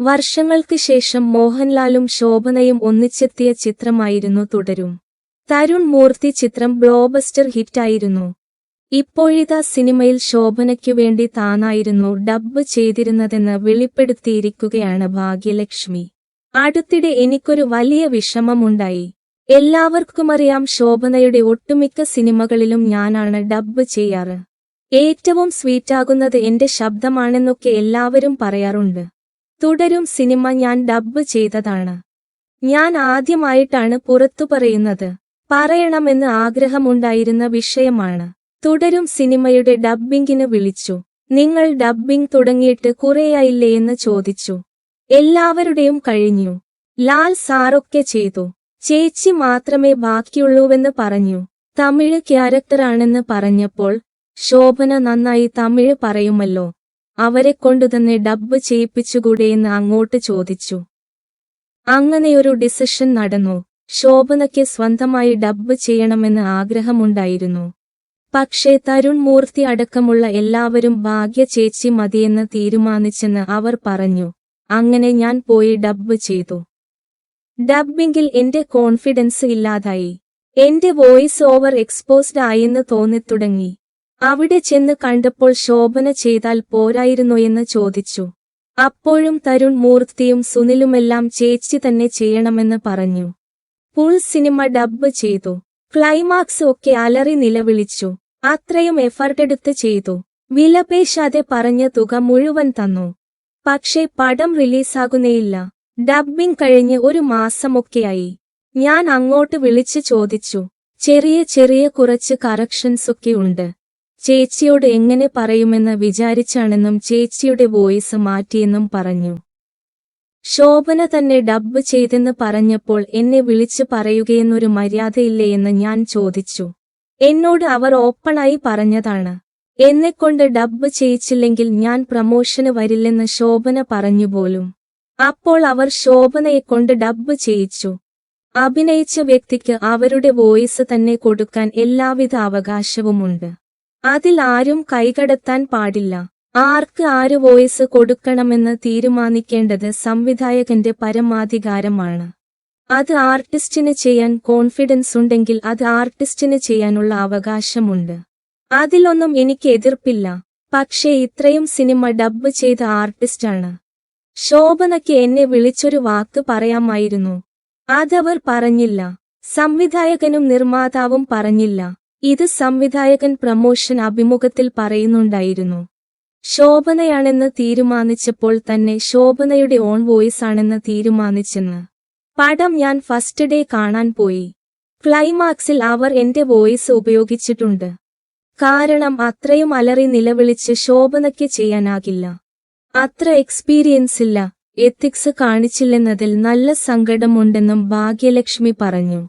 വർഷങ്ങൾക്ക് ശേഷം മോഹൻലാലും ശോഭനയും ഒന്നിച്ചെത്തിയ ചിത്രമായിരുന്നു തുടരും. തരുൺ മൂർത്തി ചിത്രം ബ്ലോബസ്റ്റർ ഹിറ്റായിരുന്നു. ഇപ്പോഴിതാ സിനിമയിൽ ശോഭനയ്ക്കു വേണ്ടി താനായിരുന്നു ഡബ്ബ് ചെയ്തിരുന്നതെന്ന് വെളിപ്പെടുത്തിയിരിക്കുകയാണ് ഭാഗ്യലക്ഷ്മി. അടുത്തിടെ എനിക്കൊരു വലിയ വിഷമമുണ്ടായി. എല്ലാവർക്കുമറിയാം ശോഭനയുടെ ഒട്ടുമിക്ക സിനിമകളിലും ഞാനാണ് ഡബ്ബ് ചെയ്യാറ്. ഏറ്റവും സ്വീറ്റാകുന്നത് എന്റെ ശബ്ദമാണെന്നൊക്കെ എല്ലാവരും പറയാറുണ്ട്. തുടരും സിനിമ ഞാൻ ഡബ്ബ് ചെയ്തതാണ്. ഞാൻ ആദ്യമായിട്ടാണ് പുറത്തു പറയുന്നത്. പറയണമെന്ന് ആഗ്രഹമുണ്ടായിരുന്ന വിഷയമാണ്. തുടരും സിനിമയുടെ ഡബ്ബിംഗിന് വിളിച്ചു. നിങ്ങൾ ഡബ്ബിംഗ് തുടങ്ങിയിട്ട് കുറേയായില്ലേ? എന്ന് ചോദിച്ചു. എല്ലാവരുടെയും കഴിഞ്ഞു. ലാൽ സാറൊക്കെ ചെയ്തു. ചേച്ചി മാത്രമേ ബാക്കിയുള്ളൂവെന്ന് പറഞ്ഞു. തമിഴ് ക്യാരക്ടറാണെന്ന് പറഞ്ഞപ്പോൾ ശോഭന നന്നായി തമിഴ് പറയുമല്ലോ. അവരെ കൊണ്ടുതന്നെ ഡബ്ബ് ചെയ്യിപ്പിച്ചുകൂടെയെന്ന് അങ്ങോട്ട് ചോദിച്ചു. അങ്ങനെയൊരു ഡിസിഷൻ നടന്നു. ശോഭനയ്ക്ക് സ്വന്തമായി ഡബ്ബ് ചെയ്യണമെന്ന് ആഗ്രഹമുണ്ടായിരുന്നു. പക്ഷേ തരുൺ മൂർത്തി അടക്കമുള്ള എല്ലാവരും ഭാഗ്യ ചേച്ചി മതിയെന്ന് തീരുമാനിച്ചെന്ന് അവർ പറഞ്ഞു. അങ്ങനെ ഞാൻ പോയി ഡബ്ബ് ചെയ്തു. ഡബ്ബിംഗിൽ എന്റെ കോൺഫിഡൻസ് ഇല്ലാതായി. എന്റെ വോയിസ് ഓവർ എക്സ്പോസ്ഡ് ആയെന്ന് തോന്നിത്തുടങ്ങി. അവിടെ ചെന്ന് കണ്ടപ്പോൾ ശോഭന ചെയ്താൽ പോരായിരുന്നോയെന്ന് ചോദിച്ചു. അപ്പോഴും തരുൺ മൂർത്തിയും സുനിലുമെല്ലാം ചേച്ചി തന്നെ ചെയ്യണമെന്ന് പറഞ്ഞു. പുൾ സിനിമ ഡബ്ബ് ചെയ്തു. ക്ലൈമാക്സ് ഒക്കെ അലറി നിലവിളിച്ചു. അത്രയും എഫർട്ടെടുത്ത് ചെയ്തു. വിലപേശാതെ പറഞ്ഞ തുക മുഴുവൻ തന്നു. പക്ഷേ പടം റിലീസാകുന്നേയില്ല. ഡബ്ബിംഗ് കഴിഞ്ഞ് ഒരു മാസമൊക്കെയായി ഞാൻ അങ്ങോട്ട് വിളിച്ച് ചോദിച്ചു. ചെറിയ ചെറിയ കുറച്ച് കറക്ഷൻസ് ഒക്കെ ഉണ്ട്. ചേച്ചിയോട് എങ്ങനെ പറയുമെന്ന് വിചാരിച്ചാണെന്നും ചേച്ചിയുടെ വോയിസ് മാറ്റിയെന്നും പറഞ്ഞു. ശോഭന തന്നെ ഡബ്ബ് ചെയ്തെന്ന് പറഞ്ഞപ്പോൾ എന്നെ വിളിച്ചു പറയുകയെന്നൊരു മര്യാദയില്ലേ എന്ന് ഞാൻ ചോദിച്ചു. എന്നോട് അവർ ഓപ്പണായി പറഞ്ഞതാണ്. എന്നെക്കൊണ്ട് ഡബ്ബ് ചെയ്യിച്ചില്ലെങ്കിൽ ഞാൻ പ്രമോഷന് വരില്ലെന്ന് ശോഭന പറഞ്ഞുപോലും. അപ്പോൾ അവർ ശോഭനയെക്കൊണ്ട് ഡബ്ബ് ചെയ്യിച്ചു. അഭിനയിച്ച വ്യക്തിക്ക് അവരുടെ വോയിസ് തന്നെ കൊടുക്കാൻ എല്ലാവിധ അവകാശവുമുണ്ട്. അതിൽ ആരും കൈകടത്താൻ പാടില്ല. ആർക്ക് ആര് വോയിസ് കൊടുക്കണമെന്ന് തീരുമാനിക്കേണ്ടത് സംവിധായകന്റെ പരമാധികാരമാണ്. അത് ആർട്ടിസ്റ്റിന് ചെയ്യാൻ കോൺഫിഡൻസ് ഉണ്ടെങ്കിൽ അത് ആർട്ടിസ്റ്റിന് ചെയ്യാനുള്ള അവകാശമുണ്ട്. അതിലൊന്നും എനിക്ക് എതിർപ്പില്ല. പക്ഷേ ഇത്രയും സിനിമ ഡബ്ബ് ചെയ്ത ആർട്ടിസ്റ്റാണ്. ശോഭനയ്ക്ക് എന്നെ വിളിച്ചൊരു വാക്ക് പറയാമായിരുന്നു. അതവർ പറഞ്ഞില്ല. സംവിധായകനും നിർമ്മാതാവും പറഞ്ഞില്ല. ഇത് സംവിധായകൻ പ്രമോഷൻ അഭിമുഖത്തിൽ പറയുന്നുണ്ടായിരുന്നു. ശോഭനയാണെന്ന് തീരുമാനിച്ചപ്പോൾ തന്നെ ശോഭനയുടെ ഓൺ വോയിസ് ആണെന്ന് തീരുമാനിച്ചെന്ന്. പടം ഞാൻ ഫസ്റ്റ് ഡേ കാണാൻ പോയി. ക്ലൈമാക്സിൽ അവർ എന്റെ വോയിസ് ഉപയോഗിച്ചിട്ടുണ്ട്. കാരണം അത്രയും അലറി നിലവിളിച്ച് ശോഭനയ്ക്ക് ചെയ്യാനാകില്ല. അത്ര എക്സ്പീരിയൻസ് ഇല്ല. എത്തിക്സ് കാണിച്ചില്ലെന്നതിൽ നല്ല സങ്കടമുണ്ടെന്നും ഭാഗ്യലക്ഷ്മി പറഞ്ഞു.